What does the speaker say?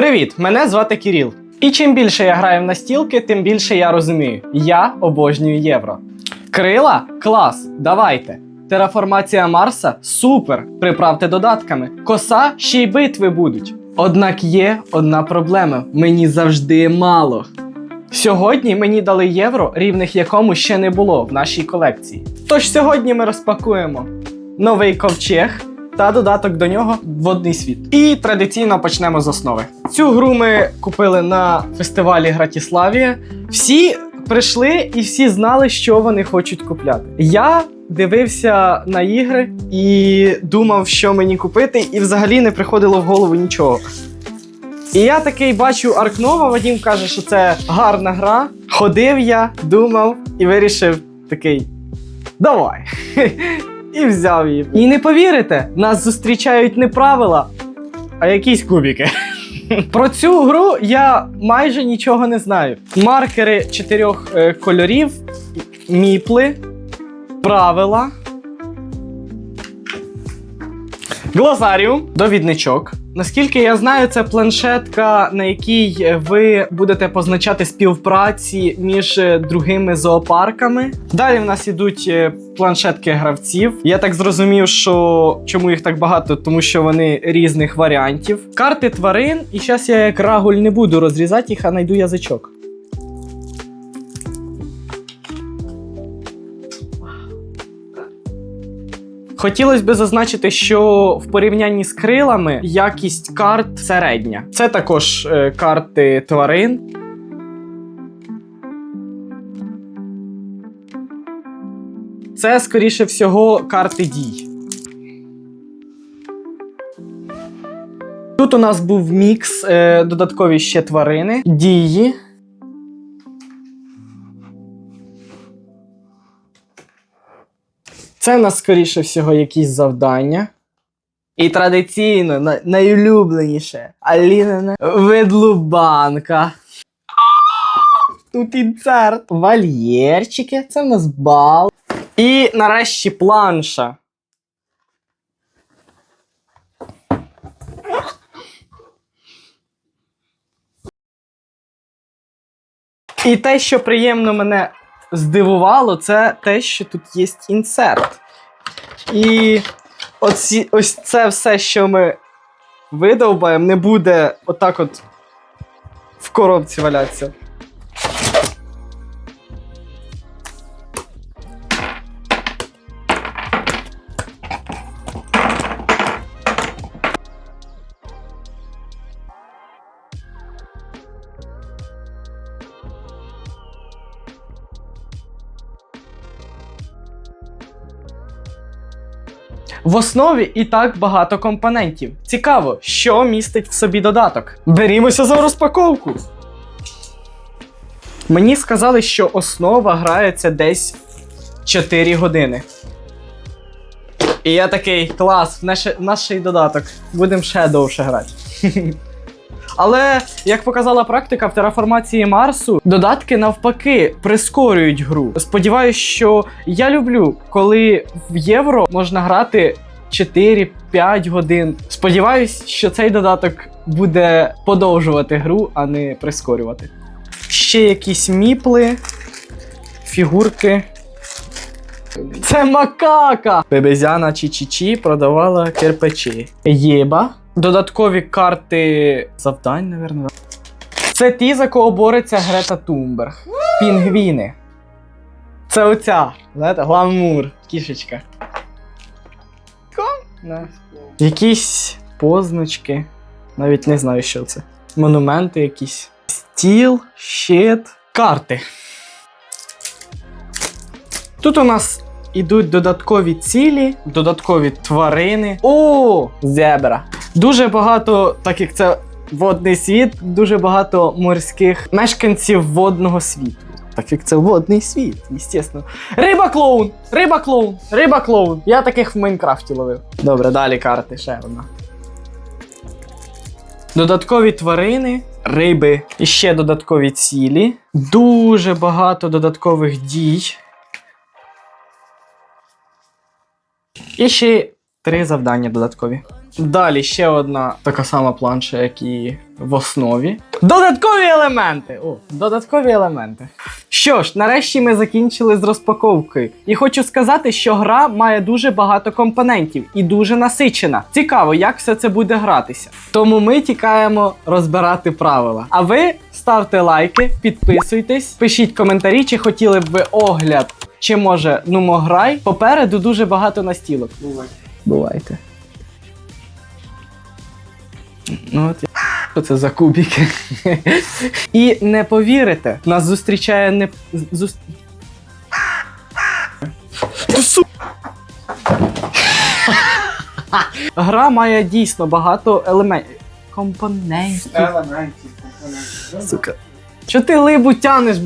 Привіт! Мене звати Кіріл. І чим більше я граю в настілки, тим більше я розумію. Я обожнюю євро. Крила? Клас! Давайте. Тераформація Марса супер! Приправте додатками. Коса ще й битви будуть. Однак є одна проблема: мені завжди мало. Сьогодні мені дали євро, рівних якому ще не було в нашій колекції. Тож сьогодні ми розпакуємо новий ковчег та додаток до нього водний світ. І традиційно почнемо з основи. Цю гру ми купили на фестивалі Гратіславія. Всі прийшли і всі знали, що вони хочуть купляти. Я дивився на ігри і думав, що мені купити, і взагалі не приходило в голову нічого. І я такий бачу Аркнова, Вадім каже, що це гарна гра. Ходив я, думав і вирішив такий: давай. І взяв її. І не повірите, нас зустрічають не правила, а якісь кубики. Про цю гру я майже нічого не знаю. Маркери чотирьох е, кольорів, міпли, правила. Глосаріум, довідничок. Наскільки я знаю, це планшетка, на якій ви будете позначати співпраці між е, другими зоопарками. Далі в нас ідуть е, планшетки гравців. Я так зрозумів, що чому їх так багато, тому що вони різних варіантів. Карти тварин, і зараз я як рагуль не буду розрізати їх, а знайду язичок. Хотілося б зазначити, що в порівнянні з крилами якість карт середня. Це також е, карти тварин. Це, скоріше всього, карти дій. Тут у нас був мікс, е, додаткові ще тварини, дії. Це нас, скоріше всього, якісь завдання. І традиційно, на- найулюбленіше Алінина ведлубанка. Тут інцерт. Вольєрчики, це в нас бал. І нарешті планша. І те, що приємно мене здивувало, це те, що тут є інсерт. І оці, ось це все, що ми видовбаємо, не буде отак от в коробці валятися. В основі і так багато компонентів. Цікаво, що містить в собі додаток. Берімося за розпаковку. Мені сказали, що основа грається десь 4 години. І я такий клас, наш, наш додаток. Будемо ще довше грати. Але як показала практика в тераформації Марсу, додатки навпаки прискорюють гру. Сподіваюсь, що я люблю, коли в євро можна грати 4-5 годин. Сподіваюсь, що цей додаток буде подовжувати гру, а не прискорювати. Ще якісь міпли, фігурки. Це макака! Бебезяна Чі-Чі-Чі продавала кирпичі. Єба. Додаткові карти завдань, напевно. Це ті, за кого бореться Грета Тумберг. Пінгвіни. Це оця. Знаєте, гламур, кішечка. Да. Якісь позначки. Навіть не знаю, що це. Монументи якісь. Стіл, щит, карти. Тут у нас ідуть додаткові цілі, додаткові тварини. О, зебра. Дуже багато, так як це водний світ, дуже багато морських мешканців водного світу. Так як це водний світ, звісно. Риба клоун! Риба клоун! Риба клоун! Я таких в Майнкрафті ловив. Добре, далі карти, ще одна. Додаткові тварини, риби і ще додаткові цілі. Дуже багато додаткових дій. І ще три завдання додаткові. Далі ще одна така сама планша, як і в основі. Додаткові елементи! О, додаткові елементи. Що ж, нарешті ми закінчили з розпаковкою. І хочу сказати, що гра має дуже багато компонентів і дуже насичена. Цікаво, як все це буде гратися. Тому ми тікаємо розбирати правила. А ви ставте лайки, підписуйтесь, пишіть коментарі, чи хотіли б ви огляд, чи може нумограй. Попереду дуже багато настілок. Бувайте. Ну от я- що це за кубики. І не повірите, нас зустрічає не. Зус... Гра має дійсно багато елементів. Компонентів. Елементів, компонентів. Сука. Що ти либу тянеш,